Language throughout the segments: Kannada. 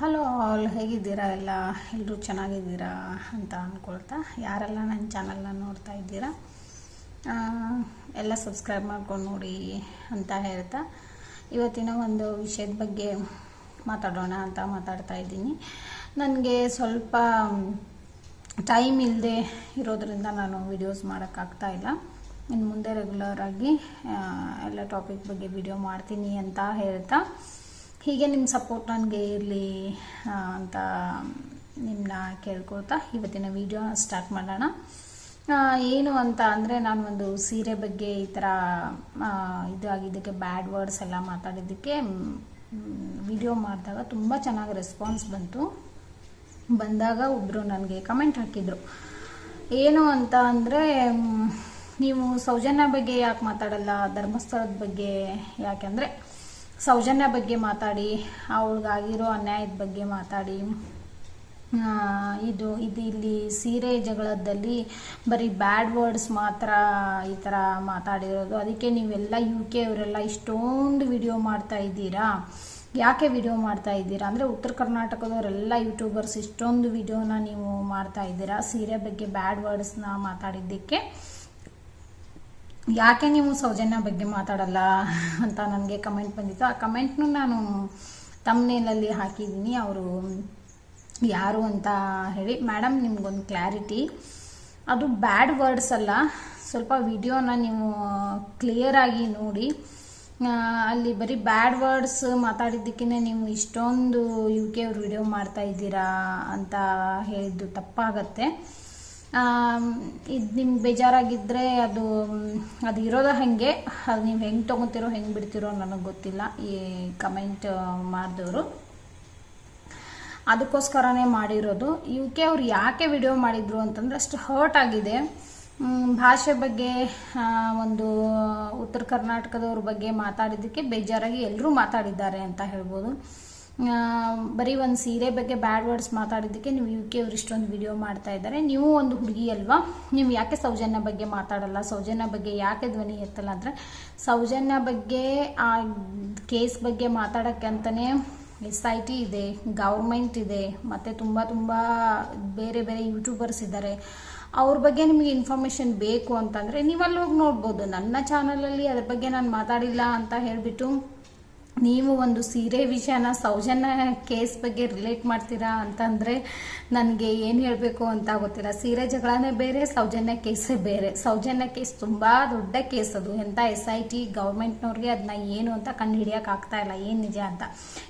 ಹಲೋ ಆಲ್ ಹೇಗಿದ್ದೀರಾ ಎಲ್ಲ? ಎಲ್ಲರೂ ಚೆನ್ನಾಗಿದ್ದೀರಾ ಅಂತ ಅಂದ್ಕೊಳ್ತಾ ಯಾರೆಲ್ಲ ನನ್ನ ಚಾನಲ್ನ ನೋಡ್ತಾ ಇದ್ದೀರಾ ಎಲ್ಲ ಸಬ್ಸ್ಕ್ರೈಬ್ ಮಾಡ್ಕೊಂಡು ನೋಡಿ ಅಂತ ಹೇಳ್ತಾ ಇವತ್ತಿನ ಒಂದು ವಿಷಯದ ಬಗ್ಗೆ ಮಾತಾಡೋಣ ಅಂತ ಮಾತಾಡ್ತಾ ಇದ್ದೀನಿ. ನನಗೆ ಸ್ವಲ್ಪ ಟೈಮ್ ಇಲ್ಲದೆ ಇರೋದರಿಂದ ನಾನು ವಿಡಿಯೋಸ್ ಮಾಡೋಕ್ಕಾಗ್ತಾ ಇಲ್ಲ. ಇನ್ನು ಮುಂದೆ ರೆಗ್ಯುಲರ್ ಆಗಿ ಆ, ಎಲ್ಲ ಟಾಪಿಕ್ ಬಗ್ಗೆ ವಿಡಿಯೋ ಮಾಡ್ತೀನಿ ಅಂತ ಹೇಳ್ತಾ ಹೀಗೆ ನಿಮ್ಮ ಸಪೋರ್ಟ್ ನನಗೆ ಇರಲಿ ಅಂತ ನಿಮ್ಮನ್ನ ಕೇಳ್ಕೊಳ್ತಾ ಇವತ್ತಿನ ವಿಡಿಯೋ ಸ್ಟಾರ್ಟ್ ಮಾಡೋಣ. ಏನು ಅಂತ ಅಂದರೆ ನಾನು ಒಂದು ಸೀರೆ ಬಗ್ಗೆ ಈ ಥರ ಇದು ಆಗಿದ್ದಕ್ಕೆ ಬ್ಯಾಡ್ ವರ್ಡ್ಸ್ ಎಲ್ಲ ಮಾತಾಡಿದ್ದಕ್ಕೆ ವಿಡಿಯೋ ಮಾಡಿದಾಗ ತುಂಬ ಚೆನ್ನಾಗಿ ರೆಸ್ಪಾನ್ಸ್ ಬಂತು. ಬಂದಾಗ ಒಬ್ಬರು ನನಗೆ ಕಮೆಂಟ್ ಹಾಕಿದರು. ಏನು ಅಂತ ಅಂದರೆ ನೀವು ಸೌಜನ್ಯ ಬಗ್ಗೆ ಯಾಕೆ ಮಾತಾಡಲ್ಲ, ಧರ್ಮಸ್ಥಳದ ಬಗ್ಗೆ ಯಾಕೆಂದರೆ ಸೌಜನ್ಯ ಬಗ್ಗೆ ಮಾತಾಡಿ, ಅವಳಿಗಾಗಿರೋ ಅನ್ಯಾಯದ ಬಗ್ಗೆ ಮಾತಾಡಿ. ಇದು ಇದು ಇಲ್ಲಿ ಸೀರೆ ಜಗಳದಲ್ಲಿ ಬರೀ ಬ್ಯಾಡ್ ವರ್ಡ್ಸ್ ಮಾತ್ರ ಈ ಥರ ಮಾತಾಡಿರೋದು. ಅದಕ್ಕೆ ನೀವೆಲ್ಲ ಯು ಕೆ ಅವರೆಲ್ಲ ಇಷ್ಟೊಂದು ವಿಡಿಯೋ ಮಾಡ್ತಾ ಇದ್ದೀರಾ? ಯಾಕೆ ವಿಡಿಯೋ ಮಾಡ್ತಾ ಇದ್ದೀರಾ? ಅಂದರೆ ಉತ್ತರ ಕರ್ನಾಟಕದವರೆಲ್ಲ ಯೂಟ್ಯೂಬರ್ಸ್ ಇಷ್ಟೊಂದು ವಿಡಿಯೋನ ನೀವು ಮಾಡ್ತಾ ಇದ್ದೀರಾ? ಸೀರೆ ಬಗ್ಗೆ ಬ್ಯಾಡ್ ವರ್ಡ್ಸ್ನ ಮಾತಾಡಿದ್ದಕ್ಕೆ? ಯಾಕೆ ನೀವು ಸೌಜನ್ಯ ಬಗ್ಗೆ ಮಾತಾಡಲ್ಲ ಅಂತ ನನಗೆ ಕಮೆಂಟ್ ಬಂದಿತ್ತು. ಆ ಕಮೆಂಟ್ನು ನಾನು ತಮ್ಮನೇಲಲ್ಲಿ ಹಾಕಿದ್ದೀನಿ. ಅವರು ಯಾರು ಅಂತ ಹೇಳಿ. ಮೇಡಮ್ ನಿಮ್ಗೊಂದು ಕ್ಲಾರಿಟಿ ಅದು ಬ್ಯಾಡ್ ವರ್ಡ್ಸ್ ಅಲ್ಲ. ಸ್ವಲ್ಪ ವಿಡಿಯೋನ ನೀವು ಕ್ಲಿಯರಾಗಿ ನೋಡಿ. ಅಲ್ಲಿ ಬರೀ ಬ್ಯಾಡ್ ವರ್ಡ್ಸ್ ಮಾತಾಡಿದ್ದಕ್ಕೇ ನೀವು ಇಷ್ಟೊಂದು ಯು ಕೆ ಅವ್ರು ವಿಡಿಯೋ ಮಾಡ್ತಾ ಇದ್ದೀರಾ ಅಂತ ಹೇಳಿದ್ದು ತಪ್ಪಾಗತ್ತೆ. ಇದು ನಿಮ್ಗೆ ಬೇಜಾರಾಗಿದ್ದರೆ ಅದು ಅದು ಇರೋದು ಹಾಗೆ. ಅದು ನೀವು ಹೆಂಗೆ ತೊಗೊತಿರೋ, ಹೆಂಗೆ ಬಿಡ್ತಿರೋ ನನಗೆ ಗೊತ್ತಿಲ್ಲ. ಈ ಕಮೆಂಟ್ ಮಾಡಿದವರು. ಅದಕ್ಕೋಸ್ಕರನೇ ಮಾಡಿರೋದು. ಇವಕ್ಕೆ ಅವ್ರು ಯಾಕೆ ವಿಡಿಯೋ ಮಾಡಿದ್ರು ಅಂತಂದ್ರೆ ಅಷ್ಟು ಹರ್ಟ್ ಆಗಿದೆ. ಭಾಷೆ ಬಗ್ಗೆ ಒಂದು ಉತ್ತರ ಕರ್ನಾಟಕದವ್ರ ಬಗ್ಗೆ ಮಾತಾಡಿದ್ದಕ್ಕೆ ಬೇಜಾರಾಗಿ ಎಲ್ಲರೂ ಮಾತಾಡಿದ್ದಾರೆ ಅಂತ ಹೇಳ್ಬೋದು. ಬರೀ ಒಂದು ಸೀರೆ ಬಗ್ಗೆ ಬ್ಯಾಡ್ ವರ್ಡ್ಸ್ ಮಾತಾಡಿದ್ದಕ್ಕೆ ನೀವು ಯು ಕೆ ಅವ್ರು ಇಷ್ಟೊಂದು ವಿಡಿಯೋ ಮಾಡ್ತಾ ಇದ್ದಾರೆ. ನೀವು ಒಂದು ಹುಡುಗಿ ಅಲ್ವಾ? ನೀವು ಯಾಕೆ ಸೌಜನ್ಯ ಬಗ್ಗೆ ಮಾತಾಡಲ್ಲ? ಸೌಜನ್ಯ ಬಗ್ಗೆ ಯಾಕೆ ಧ್ವನಿ ಎತ್ತಲ್ಲ ಅಂದರೆ, ಸೌಜನ್ಯ ಬಗ್ಗೆ, ಆ ಕೇಸ್ ಬಗ್ಗೆ ಮಾತಾಡೋಕ್ಕೆ ಅಂತಲೇ ಎಸ್ ಐ ಟಿ ಇದೆ ಗೌರ್ಮೆಂಟ್ ಇದೆ, ಮತ್ತು ತುಂಬ ತುಂಬ ಬೇರೆ ಬೇರೆ ಯೂಟ್ಯೂಬರ್ಸ್ ಇದ್ದಾರೆ. ಅವ್ರ ಬಗ್ಗೆ ನಿಮಗೆ ಇನ್ಫಾರ್ಮೇಷನ್ ಬೇಕು ಅಂತಂದರೆ ನೀವು ಅಲ್ಲಿ ಹೋಗಿ ನೋಡ್ಬೋದು. ನನ್ನ ಚಾನಲಲ್ಲಿ ಅದ್ರ ಬಗ್ಗೆ ನಾನು ಮಾತಾಡಿಲ್ಲ ಅಂತ ಹೇಳಿಬಿಟ್ಟು ನೀವು ಒಂದು ಸೀರೆ ವಿಷಯನ ಸೌಜನ್ಯ ಕೇಸ್ ಬಗ್ಗೆ ರಿಲೇಟ್ ಮಾಡ್ತೀರಾ ಅಂತಂದರೆ ನನಗೆ ಏನು ಹೇಳಬೇಕು ಅಂತ ಗೊತ್ತಿಲ್ಲ. ಸೀರೆ ಜಗಳನೇ ಬೇರೆ, ಸೌಜನ್ಯ ಕೇಸೇ ಬೇರೆ. ಸೌಜನ್ಯ ಕೇಸ್ ತುಂಬ ದೊಡ್ಡ ಕೇಸ್ ಅದು. ಎಂಥ ಎಸ್ ಐ ಟಿ ಗೌರ್ಮೆಂಟ್ನವ್ರಿಗೆ ಅದನ್ನ ಏನು ಅಂತ ಕಂಡು ಆಗ್ತಾ ಇಲ್ಲ. ಏನು ನಿಜ ಅಂತ.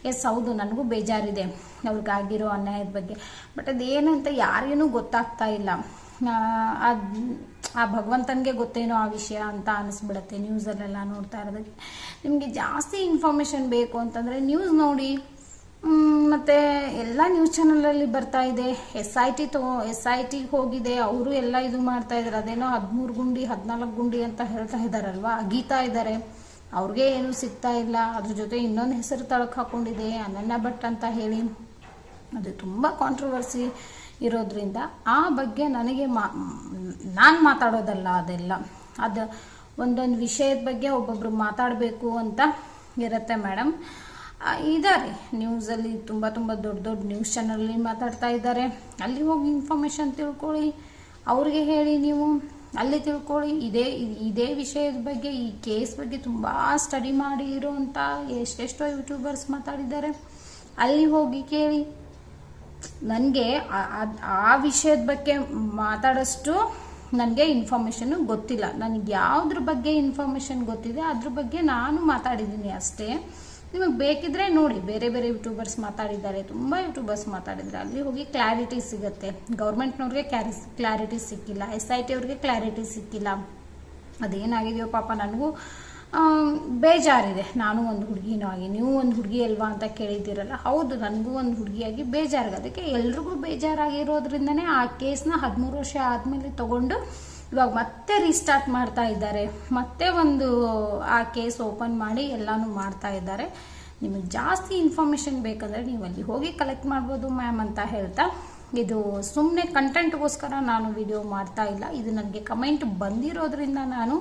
ಎಸ್, ಹೌದು, ನನಗೂ ಬೇಜಾರಿದೆ ಅವ್ರಿಗಾಗಿರೋ ಅನ್ಯಾಯದ ಬಗ್ಗೆ. ಬಟ್ ಅದೇನಂತ ಯಾರಿಗೂ ಗೊತ್ತಾಗ್ತಾ ಇಲ್ಲ. ಅದು ಆ ಭಗವಂತನಿಗೆ ಗೊತ್ತೇನೋ ಆ ವಿಷಯ ಅಂತ ಅನಿಸ್ಬಿಡುತ್ತೆ ನ್ಯೂಸಲ್ಲೆಲ್ಲ ನೋಡ್ತಾ ಇರೋದಕ್ಕೆ. ನಿಮಗೆ ಜಾಸ್ತಿ ಇನ್ಫಾರ್ಮೇಷನ್ ಬೇಕು ಅಂತಂದರೆ ನ್ಯೂಸ್ ನೋಡಿ ಮತ್ತು ಎಲ್ಲ ನ್ಯೂಸ್ ಚಾನಲಲ್ಲಿ ಬರ್ತಾ ಇದೆ. ಎಸ್ ಐ ಟಿ ತಗೋ ಎಸ್ ಐ ಟಿಗೆ ಹೋಗಿದೆ, ಅವರು ಎಲ್ಲ ಇದು ಮಾಡ್ತಾ ಇದ್ದಾರೆ ಅದೇನೋ ಹದಿಮೂರು ಗುಂಡಿ, ಹದಿನಾಲ್ಕು ಗುಂಡಿ ಅಂತ ಹೇಳ್ತಾ ಇದ್ದಾರಲ್ವ ಅಗೀತಾ ಇದ್ದಾರೆ ಅವ್ರಿಗೆ ಏನೂ ಸಿಗ್ತಾ ಇಲ್ಲ. ಅದ್ರ ಜೊತೆ ಇನ್ನೊಂದು ಹೆಸರು ತಳಕ್ಕೆ ಹಾಕೊಂಡಿದೆ, ಅನನ್ಯ ಭಟ್ ಅಂತ ಹೇಳಿ. ಅದು ತುಂಬ ಕಾಂಟ್ರವರ್ಸಿ ಇರೋದ್ರಿಂದ ಆ ಬಗ್ಗೆ ನನಗೆ ಮಾ ನಾನು ಮಾತಾಡೋದಲ್ಲ ಅದೆಲ್ಲ. ಅದು ಒಂದೊಂದು ವಿಷಯದ ಬಗ್ಗೆ ಒಬ್ಬೊಬ್ರು ಮಾತಾಡಬೇಕು ಅಂತ ಇರುತ್ತೆ ಮೇಡಮ್ ಇದ್ದಾರೆ ನ್ಯೂಸಲ್ಲಿ ತುಂಬ ತುಂಬ ದೊಡ್ಡ ದೊಡ್ಡ ನ್ಯೂಸ್ ಚಾನಲಲ್ಲಿ ಮಾತಾಡ್ತಾ ಇದ್ದಾರೆ. ಅಲ್ಲಿ ಹೋಗಿ ಇನ್ಫಾರ್ಮೇಷನ್ ತಿಳ್ಕೊಳ್ಳಿ. ಅವ್ರಿಗೆ ಹೇಳಿ ನೀವು. ಅಲ್ಲಿ ತಿಳ್ಕೊಳ್ಳಿ. ಇದೇ ಇದೇ ವಿಷಯದ ಬಗ್ಗೆ, ಈ ಕೇಸ್ ಬಗ್ಗೆ ತುಂಬ ಸ್ಟಡಿ ಮಾಡಿ ಇರೋವಂಥ ಎಷ್ಟೆಷ್ಟೋ ಯೂಟ್ಯೂಬರ್ಸ್ ಮಾತಾಡಿದ್ದಾರೆ. ಅಲ್ಲಿ ಹೋಗಿ ಕೇಳಿ. ನನಗೆ ಆ ವಿಷಯದ ಬಗ್ಗೆ ಮಾತಾಡೋಷ್ಟು ನನಗೆ ಇನ್ಫಾರ್ಮೇಷನ್ ಗೊತ್ತಿಲ್ಲ. ನನಗೆ ಯಾವುದ್ರ ಬಗ್ಗೆ ಇನ್ಫಾರ್ಮೇಷನ್ ಗೊತ್ತಿದೆ, ಅದ್ರ ಬಗ್ಗೆ ನಾನು ಮಾತಾಡಿದ್ದೀನಿ ಅಷ್ಟೇ. ನಿಮಗೆ ಬೇಕಿದ್ರೆ ನೋಡಿ, ಬೇರೆ ಬೇರೆ ಯೂಟ್ಯೂಬರ್ಸ್ ಮಾತಾಡಿದ್ದಾರೆ, ತುಂಬ ಯೂಟ್ಯೂಬರ್ಸ್ ಮಾತಾಡಿದ್ದಾರೆ ಅಲ್ಲಿ ಹೋಗಿ ಕ್ಲಾರಿಟಿ ಸಿಗುತ್ತೆ. ಗೌರ್ಮೆಂಟ್ನವ್ರಿಗೆ ಕ್ಯಾರಿ ಕ್ಲಾರಿಟಿ ಸಿಕ್ಕಿಲ್ಲ ಎಸ್ ಐ ಟಿ ಅವ್ರಿಗೆ ಕ್ಲಾರಿಟಿ ಸಿಕ್ಕಿಲ್ಲ. ಅದೇನಾಗಿದೆಯೋ ಪಾಪ ನನಗೂ ಬೇಜಾರಿದೆ. ನಾನು ಒಂದು ಹುಡುಗಿನೂ ಆಗಿ ನೀವು ಒಂದು ಹುಡುಗಿ ಅಲ್ವಾ ಅಂತ ಕೇಳಿದ್ದೀರಲ್ಲ. ಹೌದು, ನನಗೂ ಒಂದು ಹುಡುಗಿಯಾಗಿ ಬೇಜಾರಿಗೆ ಅದಕ್ಕೆ ಎಲ್ರಿಗೂ ಬೇಜಾರಾಗಿರೋದ್ರಿಂದನೇ ಆ ಕೇಸ್ನ ಹದಿಮೂರು ವರ್ಷ ಆದಮೇಲೆ ತಗೊಂಡು ಇವಾಗ ಮತ್ತೆ ರೀಸ್ಟಾರ್ಟ್ ಮಾಡ್ತಾ ಇದ್ದಾರೆ. ಮತ್ತೆ ಒಂದು ಆ ಕೇಸ್ ಓಪನ್ ಮಾಡಿ ಎಲ್ಲನೂ ಮಾಡ್ತಾ ಇದ್ದಾರೆ. ನಿಮಗೆ ಜಾಸ್ತಿ ಇನ್ಫಾರ್ಮೇಷನ್ ಬೇಕಂದರೆ ನೀವು ಅಲ್ಲಿ ಹೋಗಿ ಕಲೆಕ್ಟ್ ಮಾಡ್ಬೋದು ಮ್ಯಾಮ್ ಅಂತ ಹೇಳ್ತಾ. ಇದು ಸುಮ್ಮನೆ ಕಂಟೆಂಟ್ಗೋಸ್ಕರ ನಾನು ವಿಡಿಯೋ ಮಾಡ್ತಾ ಇಲ್ಲ. ಇದು ನನಗೆ ಕಮೆಂಟ್ ಬಂದಿರೋದ್ರಿಂದ ನಾನು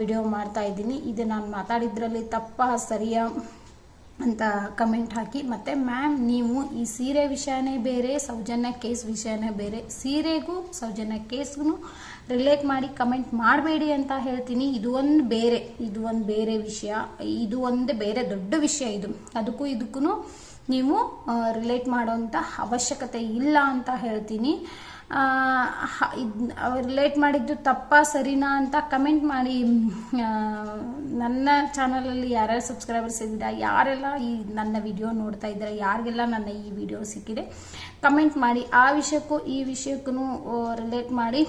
ವಿಡಿಯೋ ಮಾಡ್ತಾ ಇದ್ದೀನಿ. ಇದು ನಾನು ಮಾತಾಡಿದ್ರಲ್ಲಿ ತಪ್ಪ, ಸರಿಯ ಅಂತ ಕಮೆಂಟ್ ಹಾಕಿ. ಮತ್ತು ಮ್ಯಾಮ್ ನೀವು ಈ ಸೀರೆ ವಿಷಯನೇ ಬೇರೆ, ಸೌಜನ್ಯ ಕೇಸ್ ವಿಷಯನೇ ಬೇರೆ, ಸೀರೆಗೂ, ಸೌಜನ್ಯ ಕೇಸ್ಗೂ ರಿಲೇಟ್ ಮಾಡಿ ಕಮೆಂಟ್ ಮಾಡಬೇಡಿ ಅಂತ ಹೇಳ್ತೀನಿ. ಇದು ಒಂದು ಬೇರೆ, ಇದು ಒಂದು ಬೇರೆ ವಿಷಯ. ಇದು ಒಂದು ಬೇರೆ ದೊಡ್ಡ ವಿಷಯ ಇದು. ಅದಕ್ಕೂ ಇದಕ್ಕೂ ನೀವು ರಿಲೇಟ್ ಮಾಡೋಂಥ ಅವಶ್ಯಕತೆ ಇಲ್ಲ ಅಂತ ಹೇಳ್ತೀನಿ. ರಿಲೇಟ್ ಮಾಡಿದ್ದು ತಪ್ಪಾ, ಸರಿನಾ ಅಂತ ಕಮೆಂಟ್ ಮಾಡಿ ನನ್ನ ಚಾನಲಲ್ಲಿ ಯಾರ್ಯಾರು ಸಬ್ಸ್ಕ್ರೈಬರ್ಸ್ ಇದ್ದೀರಾ, ಯಾರೆಲ್ಲ ಈ ನನ್ನ ವಿಡಿಯೋ ನೋಡ್ತಾ ಇದ್ದೀರಾ, ಯಾರಿಗೆಲ್ಲ ನನ್ನ ಈ ವಿಡಿಯೋ ಸಿಕ್ಕಿದೆ ಕಮೆಂಟ್ ಮಾಡಿ. ಆ ವಿಷಯಕ್ಕೂ, ಈ ವಿಷಯಕ್ಕೂ ರಿಲೇಟ್ ಮಾಡಿ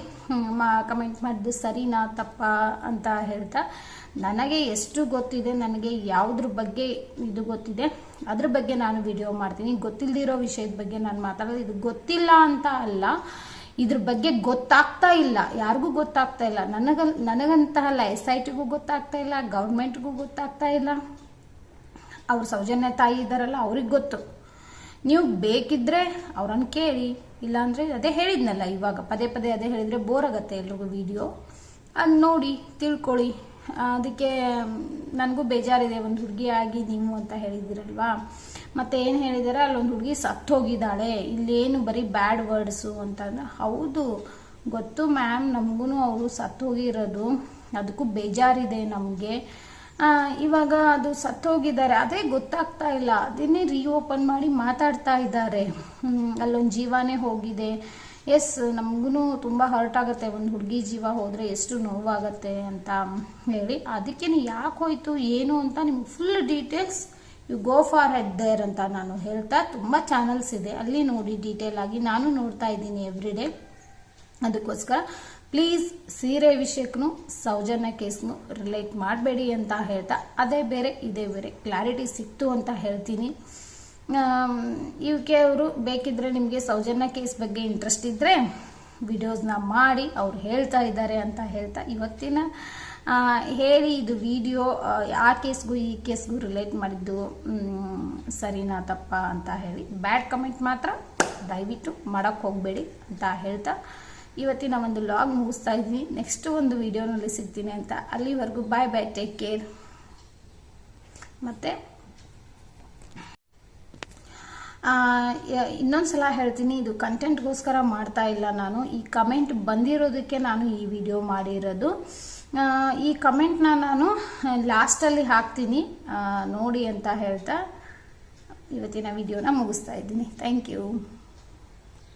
ಕಮೆಂಟ್ ಮಾಡಿದ್ದು ಸರಿನಾ, ತಪ್ಪಾ ಅಂತ ಹೇಳ್ತಾ, ನನಗೆ ಎಷ್ಟು ಗೊತ್ತಿದೆ, ನನಗೆ ಯಾವುದ್ರ ಬಗ್ಗೆ ಇದು ಗೊತ್ತಿದೆ, ಅದ್ರ ಬಗ್ಗೆ ನಾನು ವಿಡಿಯೋ ಮಾಡ್ತೀನಿ. ಗೊತ್ತಿಲ್ಲದಿರೋ ವಿಷಯದ ಬಗ್ಗೆ ನಾನು ಮಾತಾಡೋದು. ಇದು ಗೊತ್ತಿಲ್ಲ ಅಂತ ಅಲ್ಲ ಇದ್ರ ಬಗ್ಗೆ ಗೊತ್ತಾಗ್ತಾ ಇಲ್ಲ. ಯಾರಿಗೂ ಗೊತ್ತಾಗ್ತಾ ಇಲ್ಲ. ನನಗ ನನಗಂತ ಅಲ್ಲ ಎಸ್ ಐ ಟಿಗೂ ಗೊತ್ತಾಗ್ತಾ ಇಲ್ಲ, ಗೌರ್ಮೆಂಟ್ಗೂ ಗೊತ್ತಾಗ್ತಾ ಇಲ್ಲ. ಅವ್ರ ಸೌಜನ್ಯ ತಾಯಿ ಇದ್ದಾರಲ್ಲ, ಅವ್ರಿಗೆ ಗೊತ್ತು. ನೀವು ಬೇಕಿದ್ರೆ ಅವ್ರನ್ನ ಕೇಳಿ, ಇಲ್ಲಾಂದರೆ ಅದೇ ಹೇಳಿದ್ನಲ್ಲ ಇವಾಗ, ಪದೇ ಪದೇ ಅದೇ ಹೇಳಿದರೆ ಬೋರ್ ಆಗತ್ತೆ ಎಲ್ರಿಗೂ ವಿಡಿಯೋ. ಅದು ನೋಡಿ, ತಿಳ್ಕೊಳ್ಳಿ. ಅದಕ್ಕೆ ನನಗೂ ಬೇಜಾರಿದೆ, ಒಂದು ಹುಡುಗಿ ಆಗಿ ನೀವು ಅಂತ ಹೇಳಿದ್ದೀರಲ್ವಾ ಮತ್ತೆ ಏನು ಹೇಳಿದಾರೆ, ಅಲ್ಲೊಂದು ಹುಡುಗಿ ಸತ್ತೋಗಿದ್ದಾಳೆ. ಇಲ್ಲೇನು ಬರೀ ಬ್ಯಾಡ್ ವರ್ಡ್ಸು ಅಂತಂದ್ರೆ, ಹೌದು. ಗೊತ್ತು ಮ್ಯಾಮ್ ನಮಗೂ ಅವರು ಸತ್ತೋಗಿರೋದು. ಅದಕ್ಕೂ ಬೇಜಾರಿದೆ ನಮಗೆ. ಇವಾಗ ಅದು ಸತ್ತೋಗಿದ್ದಾರೆ. ಅದೇ ಗೊತ್ತಾಗ್ತಾ ಇಲ್ಲ. ಅದನ್ನೇ ರೀಓಪನ್ ಮಾಡಿ ಮಾತಾಡ್ತಾ ಇದ್ದಾರೆ. ಅಲ್ಲೊಂದು ಜೀವನೇ ಹೋಗಿದೆ. ಎಸ್ ನಮಗೂ ತುಂಬ ಹರ್ಟ್ ಆಗುತ್ತೆ. ಒಂದು ಹುಡುಗಿ ಜೀವ ಹೋದರೆ ಎಷ್ಟು ನೋವಾಗತ್ತೆ ಅಂತ ಹೇಳಿ. ಅದಕ್ಕೆ ಯಾಕೆ ಹೋಯ್ತು, ಏನು ಅಂತ ನಿಮ್ಗೆ full details you go for head there ಅಂತ ನಾನು ಹೇಳ್ತಾ ತುಂಬ ಚಾನಲ್ಸ್ ಇದೆ. ಅಲ್ಲಿ ನೋಡಿ ಡೀಟೇಲ್ ಆಗಿ ನಾನು ನೋಡ್ತಾ ಇದ್ದೀನಿ ಎವ್ರಿ ಡೇ ಅದಕ್ಕೋಸ್ಕರ ಪ್ಲೀಸ್ ಸೀರೆ ವಿಷಯಕ್ಕೂ, ಸೌಜನ್ಯ ಕೇಸ್ನು ರಿಲೇಟ್ ಮಾಡಬೇಡಿ ಅಂತ ಹೇಳ್ತಾ, ಅದೇ ಬೇರೆ, ಇದೇ ಬೇರೆ ಕ್ಲಾರಿಟಿ ಸಿಕ್ತು ಅಂತ ಹೇಳ್ತೀನಿ. ಯು ಕೆ ಅವರು ಬೇಕಿದ್ರೆ ನಿಮಗೆ ಸೌಜನ್ಯ ಕೇಸ್ ಬಗ್ಗೆ ಇಂಟ್ರೆಸ್ಟ್ ಇದ್ದರೆ ವಿಡಿಯೋಸ್ನ ಮಾಡಿ ಅವ್ರು ಹೇಳ್ತಾ ಇದ್ದಾರೆ ಅಂತ ಹೇಳ್ತಾ ಇವತ್ತಿನ ಹೇಳಿ ಇದು ವಿಡಿಯೋ ಆ ಕೇಸ್ಗೂ ಈ ಕೇಸ್ಗೂ ರಿಲೇಟ್ ಮಾಡಿದ್ದು ಸರಿನಾ ತಪ್ಪ ಅಂತ ಹೇಳಿ. ಬ್ಯಾಡ್ ಕಮೆಂಟ್ ಮಾತ್ರ, ದಯವಿಟ್ಟು ಮಾಡೋಕ್ಕೆ ಹೋಗಬೇಡಿ ಅಂತ ಹೇಳ್ತಾ ಇವತ್ತಿನ ಒಂದು ಲಾಗ್ ಮುಗಿಸ್ತಾ ಇದ್ದೀನಿ ನೆಕ್ಸ್ಟ್ ಒಂದು ವಿಡಿಯೋನಲ್ಲಿ ಸಿಗ್ತೀನಿ ಅಂತ. ಅಲ್ಲಿವರೆಗೂ ಬಾಯ್ ಬಾಯ್ ಟೇಕ್ ಕೇರ್ ಮತ್ತು? ಇನ್ನೊಂದು ಸಲ ಹೇಳ್ತೀನಿ, ಇದು ಕಂಟೆಂಟ್ಗೋಸ್ಕರ ಮಾಡ್ತಾ ಇಲ್ಲ ನಾನು. ಈ ಕಮೆಂಟ್ ಬಂದಿರೋದಕ್ಕೆ ನಾನು ಈ ವಿಡಿಯೋ ಮಾಡಿರೋದು. ಈ ಕಮೆಂಟ್ನ ನಾನು ಲಾಸ್ಟಲ್ಲಿ ಹಾಕ್ತೀನಿ. ನೋಡಿ ಅಂತ ಹೇಳ್ತಾ ಇವತ್ತಿನ ವಿಡಿಯೋನ ಮುಗಿಸ್ತಾ ಇದ್ದೀನಿ. Thank you